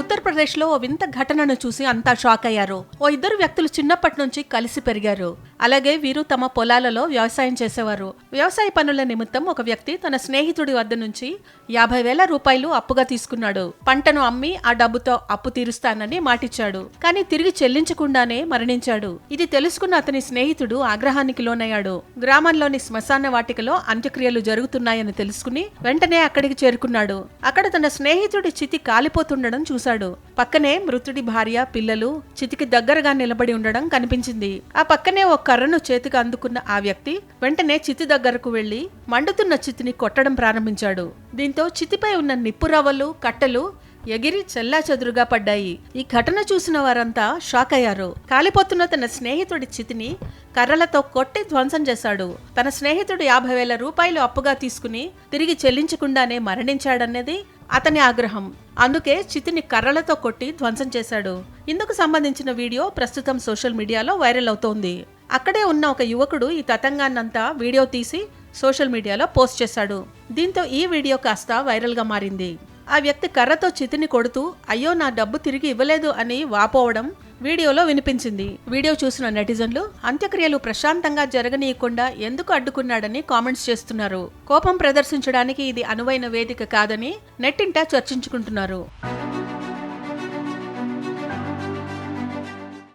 ఉత్తరప్రదేశ్లో ఓ వింత ఘటనను చూసి అంతా షాక్ అయ్యారు. ఓ ఇద్దరు వ్యక్తులు చిన్నప్పటి నుంచి కలిసి పెరిగారు. అలాగే వీరు తమ పొలాలలో వ్యవసాయం చేసేవారు. వ్యవసాయ పనుల నిమిత్తం ఒక వ్యక్తి తన స్నేహితుడి వద్ద నుంచి యాభై వేల రూపాయలు అప్పుగా తీసుకున్నాడు. పంటను అమ్మి ఆ డబ్బుతో అప్పు తీరుస్తానని మాటిచ్చాడు. కానీ తిరిగి చెల్లించకుండానే మరణించాడు. ఇది తెలుసుకున్న అతని స్నేహితుడు ఆగ్రహానికి లోనయ్యాడు. గ్రామంలోని శ్మశాన వాటికలో అంత్యక్రియలు జరుగుతున్నాయని తెలుసుకుని వెంటనే అక్కడికి చేరుకున్నాడు. అక్కడ తన స్నేహితుడి చితి కాలిపోతుండడం చూశాడు. పక్కనే మృతుడి భార్య పిల్లలు చితికి దగ్గరగా నిలబడి ఉండడం కనిపించింది. ఆ పక్కనే ఒక కర్రను చేతికి అందుకున్న ఆ వ్యక్తి వెంటనే చితి దగ్గరకు వెళ్ళి మండుతున్న చితిని కొట్టడం ప్రారంభించాడు. దీంతో చితిపై ఉన్న నిప్పు రవ్వలు కట్టెలు ఎగిరి చెల్లా చెదురుగా పడ్డాయి. ఈ ఘటన చూసిన వారంతా షాక్ అయ్యారు. కాలిపోతున్న తన స్నేహితుడి చితిని కర్రలతో కొట్టి ధ్వంసం చేశాడు. తన స్నేహితుడు యాభై వేల రూపాయలు అప్పుగా తీసుకుని తిరిగి చెల్లించకుండానే మరణించాడన్నది అతని ఆగ్రహం. అందుకే చితిని కర్రలతో కొట్టి ధ్వంసం చేశాడు. ఇందుకు సంబంధించిన వీడియో ప్రస్తుతం సోషల్ మీడియాలో వైరల్ అవుతోంది. అక్కడే ఉన్న ఒక యువకుడు ఈ తతంగాన్నంతా వీడియో తీసి సోషల్ మీడియాలో పోస్ట్ చేశాడు. దీంతో ఈ వీడియో కాస్త వైరల్గా మారింది. ఆ వ్యక్తి కర్రతో చితిని కొడుతూ అయ్యో నా డబ్బు తిరిగి ఇవ్వలేదు అని వాపోవడం వీడియోలో వినిపించింది. వీడియో చూసిన నెటిజన్లు అంత్యక్రియలు ప్రశాంతంగా జరగనీయకుండా ఎందుకు అడ్డుకున్నాడని కామెంట్స్ చేస్తున్నారు. కోపం ప్రదర్శించడానికి ఇది అనువైన వేదిక కాదని నెట్టింట చర్చించుకుంటున్నారు.